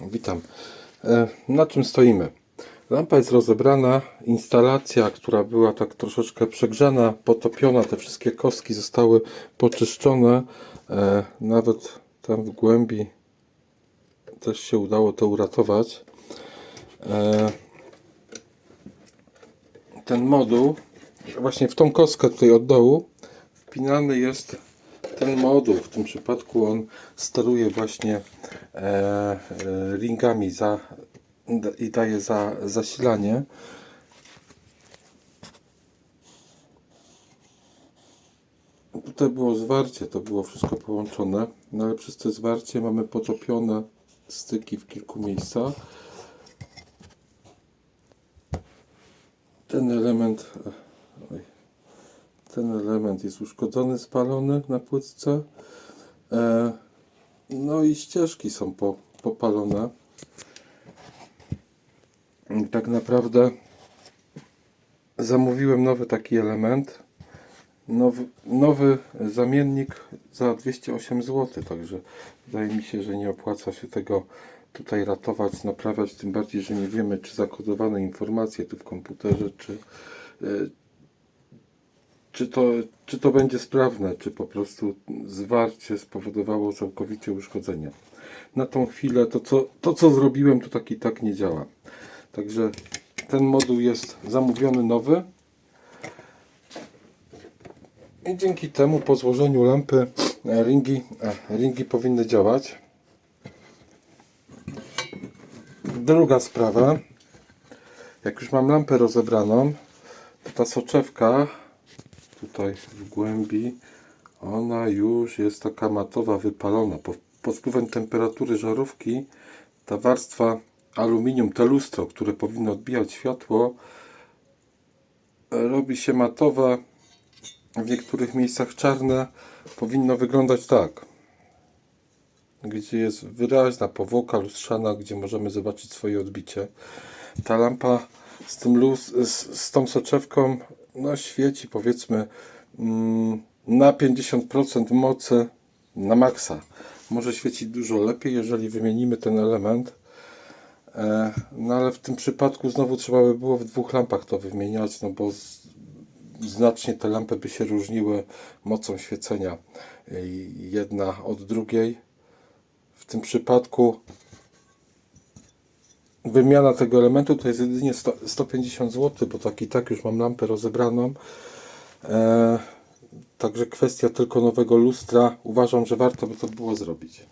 Witam. E, Na czym stoimy? Lampa jest rozebrana, instalacja, która była tak troszeczkę przegrzana, potopiona, te wszystkie kostki zostały poczyszczone. E, Nawet tam w głębi też się udało to uratować. E, Ten moduł, właśnie w tą kostkę tutaj od dołu wpinany jest ten moduł. W tym przypadku on steruje właśnie e, e, ringami za, i daje za, zasilanie. Tutaj było zwarcie, to było wszystko połączone, no ale przez to zwarcie mamy potopione styki w kilku miejscach. Ten element, oj, ten element jest uszkodzony, spalony na płytce. E, no i ścieżki są po, popalone. Tak naprawdę zamówiłem nowy taki element. Nowy, nowy zamiennik za 208 zł, także wydaje mi się, że nie opłaca się tego tutaj ratować, naprawiać, tym bardziej, że nie wiemy, czy zakodowane informacje tu w komputerze, czy, e, czy to, czy to będzie sprawne, czy po prostu zwarcie spowodowało całkowicie uszkodzenie. Na tą chwilę to co, to, co zrobiłem, to tak i tak nie działa. Także ten moduł jest zamówiony nowy. I dzięki temu po złożeniu lampy e, ringi, e, ringi powinny działać. Druga sprawa. Jak już mam lampę rozebraną, to ta soczewka tutaj w głębi, ona już jest taka matowa, wypalona. Po, pod wpływem temperatury żarówki ta warstwa aluminium, te lustro, które powinno odbijać światło, robi się matowe, w niektórych miejscach czarne. Powinno wyglądać tak. Gdzie jest wyraźna powłoka lustrzana, gdzie możemy zobaczyć swoje odbicie. Ta lampa z, tym luz, z, z tą soczewką no, świeci powiedzmy mm, na 50% mocy na maksa. Może świecić dużo lepiej, jeżeli wymienimy ten element. E, No ale w tym przypadku znowu trzeba by było w dwóch lampach to wymieniać, no bo znacznie te lampy by się różniły mocą świecenia e, jedna od drugiej. W tym przypadku wymiana tego elementu to jest jedynie 100, 150 zł, bo tak i tak już mam lampę rozebraną. E, także kwestia tylko nowego lustra. Uważam, że warto by to było zrobić.